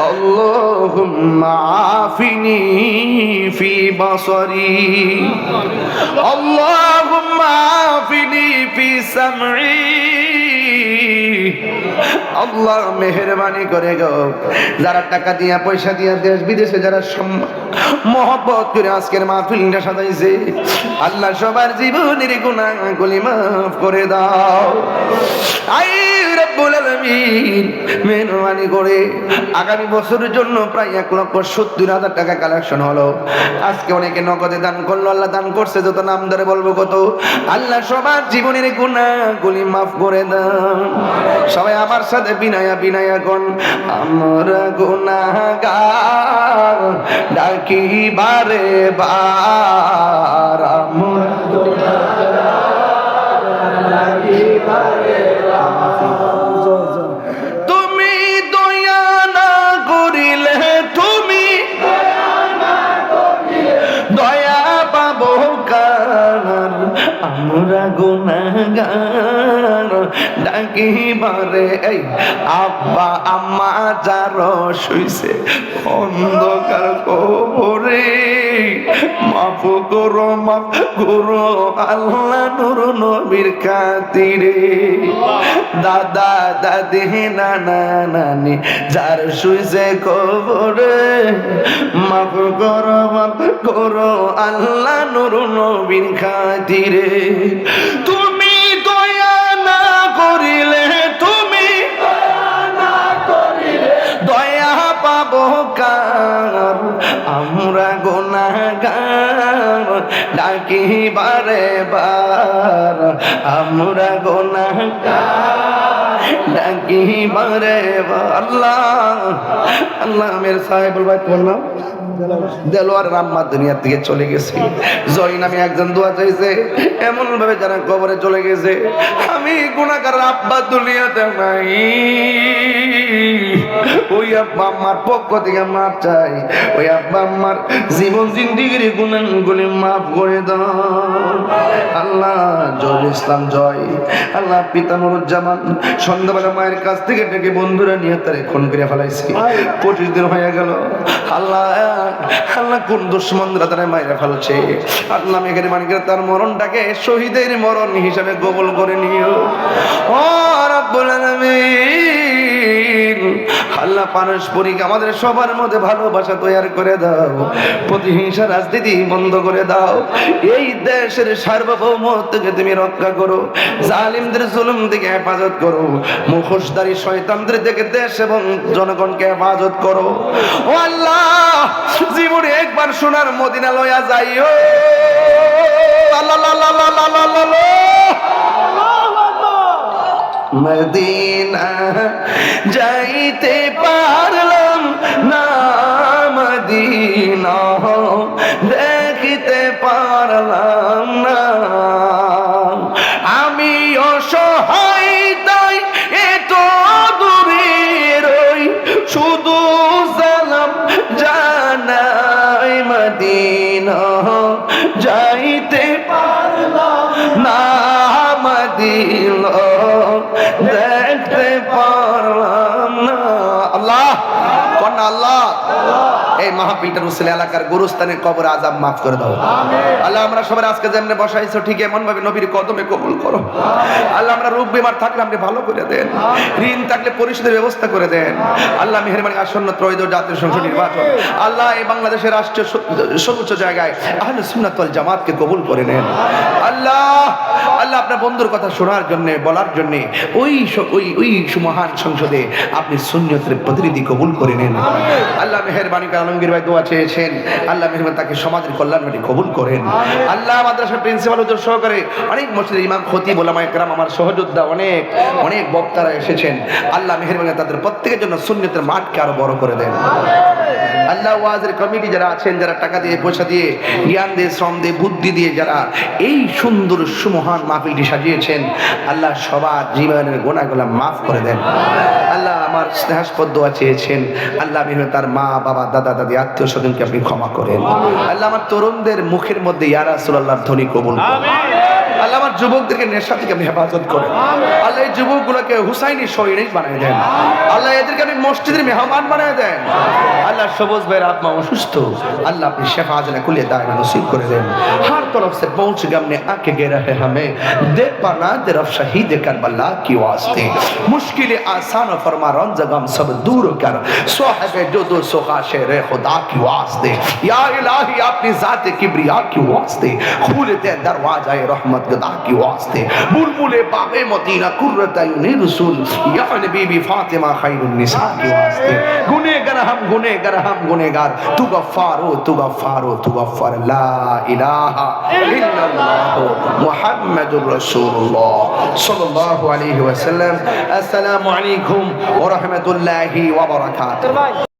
اللهم عافني في بصري اللهم عافني في سمعي আল্লাহ মেহরবানি করে গো। যারা টাকা দিয়া, পয়সা দিয়া দেশ বিদেশে যারা মহব্বত করে আজকের মাহফিলটা সাজাইছে, আল্লাহ সবার জীবনের গুণাগুলি মাফ করে দাও। আই রব্বুল আলামিন, মেহরবানি করে আগামী বছরের জন্য প্রায় এক লক্ষ সত্তর হাজার টাকা কালেকশন হলো। আজকে অনেকে নগদে দান করল, আল্লাহ দান করছে, যত নাম ধরে বলব কত। আল্লাহ সবার জীবনের গুণাগুলি মাফ করে দাও। সবাই আমার সাথে বিনায়া বিনায়া গণ। আমার গুনাগার ডাকি বারে। বার আমরা আমরা গুনাগার ডাকি বারে এই আব্বা, আম্মা যার শুইছে, অন্ধকার কবরে। মাফ করো মাফ করো, আল্লাহ নুর নবীর খাতিরে। দাদা, দাদি, নানা, নানি, যার শুইছে কবরে, মাফ করো মাফ করো, আল্লাহ নুরু নবীন খাতিরে। তুমি ডাকি বারে বার, আমরা গোনাগার ডাকি বারে বার, আল্লাহ আল্লাহ মেরে সাহেব বলবাই তোমার নাম? দেলোয়ার রাম্মা থেকে চলে গেছে। জয় একজন দোয়া চাইছে এমন ভাবে যারা কবরে চলে গেছে, আমি গুণাকার আব্বা দুনিয়াতে নাই। ওই আব্বা পক্ষ থেকে মাপ চাই। ওই আব্বা জীবন জিন্দিগির গুণাগুলি মাফ করে আল্লাহ জয় ইসলাম, জয়। আল্লাহ পিতা নুরুজ্জামান সন্ধ্যাবেলা মায়ের কাছ থেকে ডেকে বন্ধুরা নিয়ে তারে খুন করে ফেলাইছি। পঁচিশ দিন হয়ে গেল। আল্লাহ আল্লাহ কোন দুশ্মনরা তারা মাইরা ফেলছে? আল্লাহ মেঘের মানিকের তার মরণটাকে শহীদের মরণ হিসাবে গোবল করে নিও। ও আল্লাহ পারস্পরিক আমাদের সবার মধ্যে ভালোবাসা তৈরি করে দাও। প্রতিহিংসা রাজনীতি বন্ধ করে দাও। এই দেশের সার্বভৌমত্বকে তুমি রক্ষা করো। জালিমদের জুলুম থেকে হেফাজত করো। শয়তানদের থেকে দেশ এবং জনগণকে হেফাজত করো। ও আল্লাহ, জীবনে একবার সোনার মদিনা লয়া যাইও। মদিনা যাইতে পারলাম না মদিনা, দেখিতে পারলাম না। আমি অসহায়, তাই এত দূরে রই শুধু সালাম জানাই মদিনা। যাইতে পারলাম না মদিনা। আল্লাহ এই মাহফিলটার উসিলে এলাকার গুরুস্থানের কবর আজাব মাফ করে দাও। আল্লাহ আমরা সবাই আজকে যেমনি বসাইছো ঠিক এমন ভাবে নবীর কদমে কবুল করো। আল্লাহ আমরা রোগ বিমার থাকলে আপনি ভালো করে দেন। ঋণ থাকলে পরিশোধের ব্যবস্থা করে দেন। আল্লাহ মেহরবানি আসন্ন ত্রয়োদশ জাতীয় সংসদ নির্বাচন। আল্লাহ এই বাংলাদেশের রাষ্ট্রীয় সর্বোচ্চ জায়গায় আহলে সুন্নাত ওয়াল জামাতকে কবুল করে নেন। আল্লাহ আল্লাহ আপনার বন্ধুর কথা শোনার জন্য বলার জন্য ওই ওই ওই মহান সংসদে আপনি সুন্নতের প্রতিনিধি কবুল করে নেন। আল্লাহ মেহরবানি করে আলমগীর ভাই দোয়া চেয়েছেন। আল্লাহ মেহমান তাকে সমাজের কল্যাণ মেটে কবুল করেন। আল্লাহ মাদ্রাসার প্রিন্সিপাল উদ্যোগ সহকারে অনেক মসজিদের ইমাম খতি ওলামা একরাম আমার সহযোদ্ধা অনেক অনেক বক্তারা এসেছেন। আল্লাহ মেহরবানি তাদের প্রত্যেকের জন্য সুন্নতের মাঠকে আরও বড় করে দেন। আল্লাহ ওয়াজের কমিটি যারা আছেন যারা টাকা দিয়ে পয়সা দিয়ে জ্ঞান দিয়ে শ্রম দিয়ে বুদ্ধি দিয়ে যারা এই সুন্দর সুমহান মাহফিলটি সাজিয়েছেন আল্লাহ সবার জীবনের গোনাগুলা মাফ করে দেন। আল্লাহ আমার স্নেহাস্পদ দোয়া চেয়েছেন আল্লাহ আমি তার মা বাবা দাদা দাদি আত্মীয় স্বজনকে আপনি ক্ষমা করেন। আল্লাহ আমার তরুণদের মুখের মধ্যে ইয়ারা সুল্লাহর ধ্বনি কবুল আল্লাহ আমার যুবকদেরকে নেশা থেকে আপনি হেফাজত করেন। আল্লাহ এই যুবকগুলোকে হুসাইনি শহীদ বানিয়ে দেন। আল্লাহ এদেরকে আপনি মসজিদের মেহমান বানিয়ে দেন। সবুজ ভাইয়ের আত্মা অসুস্থ अल्लाह अपनी शफा जला कुल दायरा नसीब कर दें हर तरफ से पहुंच गए हमने आके गिरा है हमें देख पाना तरफ शहीद करबला की वास्ते मुश्किल आसान और फरमा रंज गम सब दूर कर सोहब जो दो सोखा शेर खुदा की वास्ते या इलाही अपनी जात किबरिया की वास्ते खुलते दरवाजा रहमत गदा की वास्ते बुलबुले बाबे मदीना कुर्रत अयूनी रसूल या नबी बी फातिमा खैरुन निसा की वास्ते गुनेगार हम गुनेगार বেরাহাম গুনেগার তু গফারো তু গফারো তু গফার লা ইলাহা ইল্লাল্লাহ মুহাম্মাদুর রাসূলুল্লাহ সাল্লাল্লাহু আলাইহি ওয়াসাল্লাম। আসসালামু আলাইকুম ওয়া রাহমাতুল্লাহি ওয়া বারাকাতুহু।